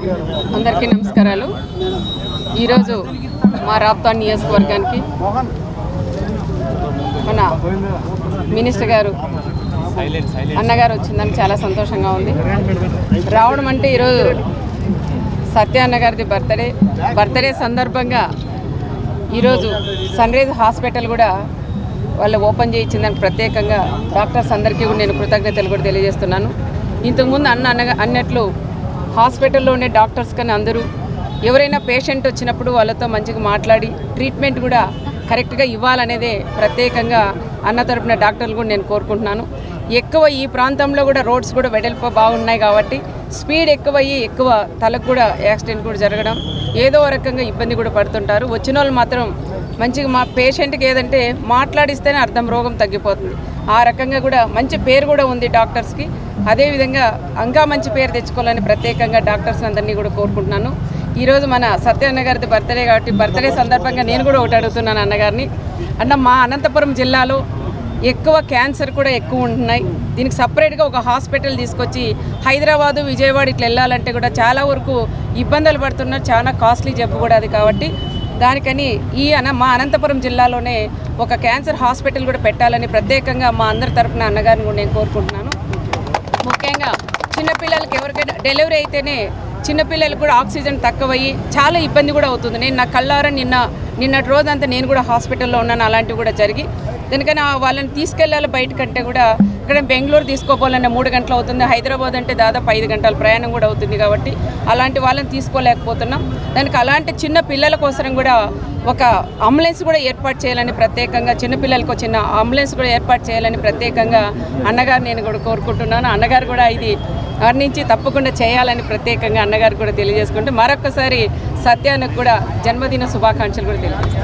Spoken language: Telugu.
అందరికీ నమస్కారాలు. ఈరోజు మా రాప్తా నియోజకవర్గానికి మన మినిస్టర్ గారు అన్నగారు వచ్చిందని చాలా సంతోషంగా ఉంది. రావడం అంటే ఈరోజు సత్య అన్నగారిది బర్త్డే. బర్త్డే సందర్భంగా ఈరోజు సన్ రైజ్ హాస్పిటల్ కూడా వాళ్ళు ఓపెన్ చేయించిందని ప్రత్యేకంగా డాక్టర్స్ అందరికీ కూడా నేను కృతజ్ఞతలు కూడా తెలియజేస్తున్నాను. ఇంతకుముందు అన్న అన్నగా అన్నట్లు హాస్పిటల్లో ఉండే డాక్టర్స్ కానీ అందరూ ఎవరైనా పేషెంట్ వచ్చినప్పుడు వాళ్ళతో మంచిగా మాట్లాడి ట్రీట్మెంట్ కూడా కరెక్ట్గా ఇవ్వాలనేదే ప్రత్యేకంగా అన్న తరపున డాక్టర్లు కూడా నేను కోరుకుంటున్నాను. ఎక్కువ ఈ ప్రాంతంలో కూడా రోడ్స్ కూడా వెడల్పు బాగున్నాయి కాబట్టి స్పీడ్ ఎక్కువయ్యి ఎక్కువ తలకు కూడా యాక్సిడెంట్ కూడా జరగడం ఏదో రకంగా ఇబ్బంది కూడా పడుతుంటారు. వచ్చిన వాళ్ళు మాత్రం మంచిగా మా పేషెంట్కి ఏదంటే మాట్లాడిస్తేనే అర్థం రోగం తగ్గిపోతుంది. ఆ రకంగా కూడా మంచి పేరు కూడా ఉంది డాక్టర్స్కి. అదేవిధంగా ఇంకా మంచి పేరు తెచ్చుకోవాలని ప్రత్యేకంగా డాక్టర్స్ అందరినీ కూడా కోరుకుంటున్నాను. ఈరోజు మన సత్యన్న గారిది బర్త్డే కాబట్టి బర్త్డే సందర్భంగా నేను కూడా ఒకటి అడుగుతున్నాను అన్నగారిని. అన్న మా అనంతపురం జిల్లాలో ఎక్కువ క్యాన్సర్ కూడా ఎక్కువ ఉంటున్నాయి. దీనికి సపరేట్గా ఒక హాస్పిటల్ తీసుకొచ్చి హైదరాబాదు విజయవాడ ఇట్లా వెళ్ళాలంటే కూడా చాలా వరకు ఇబ్బందులు పడుతున్నారు. చాలా కాస్ట్లీ జబ్బు కూడా అది కాబట్టి. దానికని ఈ అన మా అనంతపురం జిల్లాలోనే ఒక క్యాన్సర్ హాస్పిటల్ కూడా పెట్టాలని ప్రత్యేకంగా మా అందరి తరఫున అన్నగారిని కూడా నేను కోరుకుంటున్నాను. ముఖ్యంగా చిన్నపిల్లలకి ఎవరికైనా డెలివరీ అయితేనే చిన్నపిల్లలకు కూడా ఆక్సిజన్ తక్కువయ్యి చాలా ఇబ్బంది కూడా అవుతుంది. నేను నా కళ్ళారా నిన్న నిన్నటి రోజంతా నేను కూడా హాస్పిటల్లో ఉన్నాను అలాంటివి కూడా జరిగి దానికని వాళ్ళని తీసుకెళ్ళాలి బయటకంటే కూడా. ఇక్కడ బెంగళూరు తీసుకోపోవాలన్న మూడు గంటలు అవుతుంది. హైదరాబాద్ అంటే దాదాపు ఐదు గంటల ప్రయాణం కూడా అవుతుంది కాబట్టి అలాంటి వాళ్ళని తీసుకోలేకపోతున్నాం. దానికి అలాంటి చిన్న పిల్లల కోసం కూడా ఒక అంబులెన్స్ కూడా ఏర్పాటు చేయాలని ప్రత్యేకంగా చిన్నపిల్లలకు చిన్న అంబులెన్స్ కూడా ఏర్పాటు చేయాలని ప్రత్యేకంగా అన్నగారు నేను కూడా కోరుకుంటున్నాను. అన్నగారు కూడా ఇది వర్ణించి తప్పకుండా చేయాలని ప్రత్యేకంగా అన్నగారు కూడా తెలియజేసుకుంటూ మరొకసారి సత్యానికి కూడా జన్మదిన శుభాకాంక్షలు కూడా తెలియజేస్తాను.